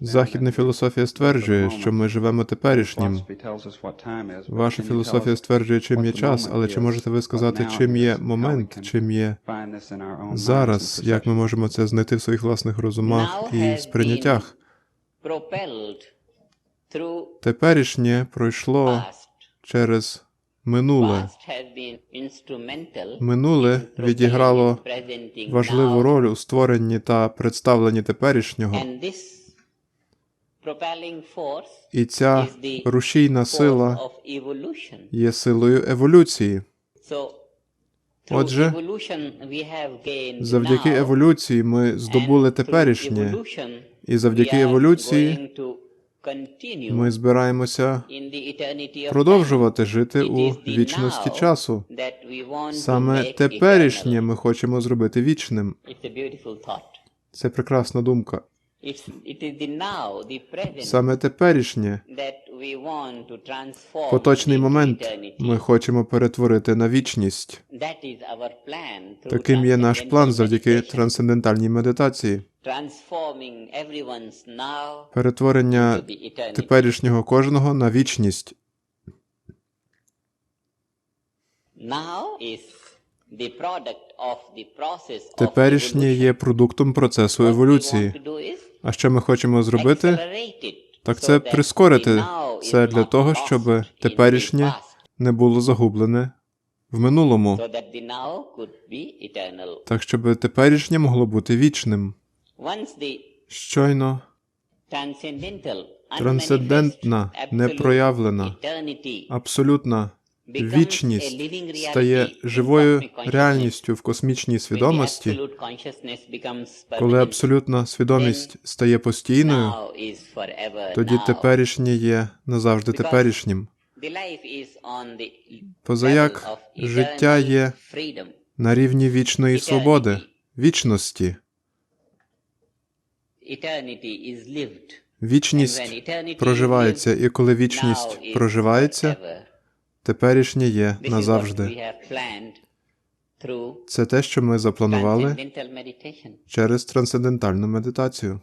Західна філософія стверджує, що ми живемо теперішнім. Ваша філософія стверджує, чим є час, але чи можете ви сказати, чим є момент, чим є зараз, як ми можемо це знайти в своїх власних розумах і сприйняттях? Теперішнє пройшло через минуле. Минуле відіграло важливу роль у створенні та представленні теперішнього. І ця рушійна сила є силою еволюції. Отже, Завдяки еволюції ми здобули теперішнє, і завдяки еволюції ми збираємося продовжувати жити у вічності часу. Саме теперішнє ми хочемо зробити вічним. Це прекрасна думка. Sаме теперішнє, поточний момент, ми хочемо перетворити на вічність. Таким є наш план завдяки трансцендентальній медитації. Перетворення теперішнього кожного на вічність. Теперішнє є продуктом процесу еволюції. А що ми хочемо зробити? Так це прискорити. Це для того, щоб теперішнє не було загублене в минулому, так щоб теперішнє могло бути вічним. Щойно Трансцендентна, непроявлена, абсолютна вічність стає живою реальністю в космічній свідомості, коли абсолютна свідомість стає постійною, тоді теперішнє є назавжди теперішнім. Позаяк життя є на рівні вічної свободи, вічності. Вічність проживається, і коли вічність проживається. Теперішнє є назавжди. Це те, що ми запланували через трансцендентальну медитацію.